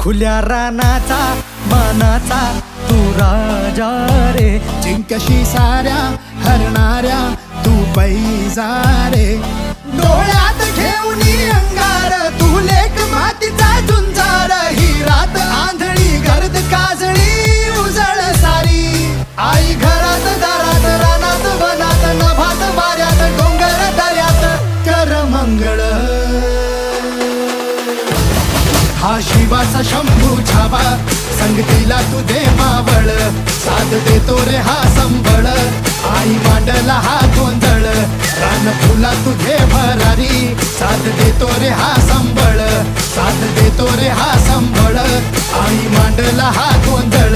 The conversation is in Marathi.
खुल्या रानाचा मानाचा तू राजा रे. जिंकशी साऱ्या हरणाऱ्या तू पैजा रे. हा शंभू छावा. संगतीला तू दे मावळ साथ देतो रे हा संबळ. आई मांडला हा गोंधळ. रान फुला तुझे भरारी. साथ देतो रे हा संबळ. साथ देतो रे हा संबळ. आई मांडला हा गोंधळ.